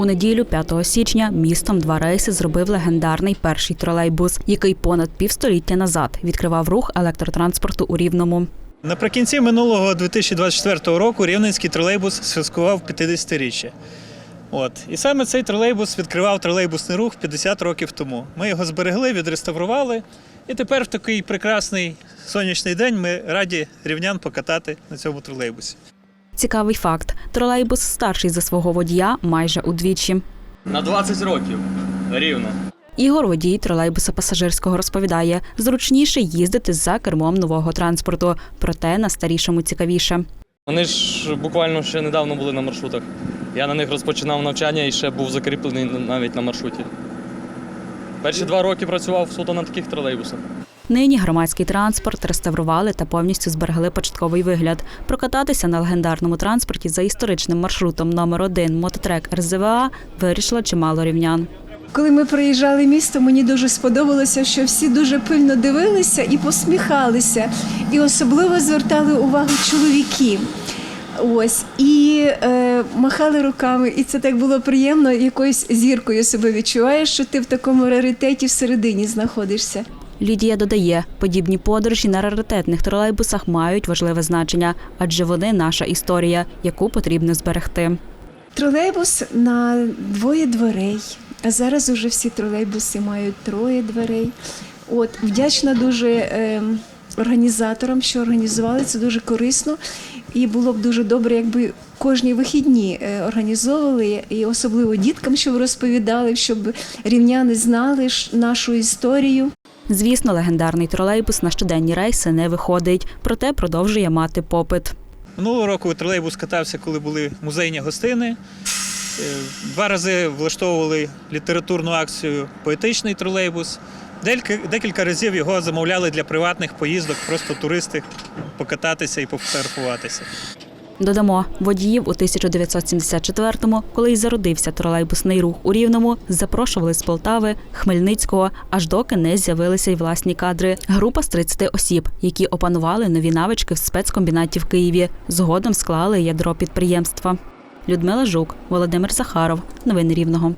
У неділю, 5 січня, містом два рейси зробив легендарний перший тролейбус, який понад півстоліття назад відкривав рух електротранспорту у Рівному. Наприкінці минулого 2024 року рівненський тролейбус святкував 50-річчя. От. І саме цей тролейбус відкривав тролейбусний рух 50 років тому. Ми його зберегли, відреставрували. І тепер в такий прекрасний сонячний день ми раді рівнян покатати на цьому тролейбусі. Цікавий факт: тролейбус старший за свого водія майже удвічі. На 20 років. Рівно. Ігор водій тролейбуса пасажирського розповідає, зручніше їздити за кермом нового транспорту, проте на старішому цікавіше. Вони ж буквально ще недавно були на маршрутах. Я на них розпочинав навчання і ще був закріплений навіть на маршруті. Перші два роки працював суто на таких тролейбусах. Нині громадський транспорт реставрували та повністю зберегли початковий вигляд. Прокататися на легендарному транспорті за історичним маршрутом номер 1 мототрек РЗВА вирішило чимало рівнян. Коли ми проїжджали місто, мені дуже сподобалося, що всі дуже пильно дивилися і посміхалися, і особливо звертали увагу чоловіки. Ось і е, махали руками, і це так було приємно. Якоюсь зіркою себе відчуваєш, що ти в такому раритеті всередині знаходишся. Лідія додає, подібні подорожі на раритетних тролейбусах мають важливе значення, адже вони наша історія, яку потрібно зберегти. Тролейбус на двоє дверей. А зараз уже всі тролейбуси мають троє дверей. От вдячна дуже е, організаторам, що організували це дуже корисно. І було б дуже добре, якби кожні вихідні е, організовували, і особливо діткам, щоб розповідали, щоб рівняни знали нашу історію. Звісно, легендарний тролейбус на щоденні рейси не виходить, проте продовжує мати попит. Минулого року тролейбус катався, коли були музейні гостини. Е, Два рази влаштовували літературну акцію Поетичний тролейбус. Декілька, разів його замовляли для приватних поїздок, просто туристи покататися і пофотографуватися. Додамо, водіїв у 1974-му, коли й зародився тролейбусний рух у Рівному, запрошували з Полтави, Хмельницького, аж доки не з'явилися й власні кадри. Група з 30 осіб, які опанували нові навички в спецкомбінаті в Києві. Згодом склали ядро підприємства. Людмила Жук, Володимир Захаров. Новини Рівного.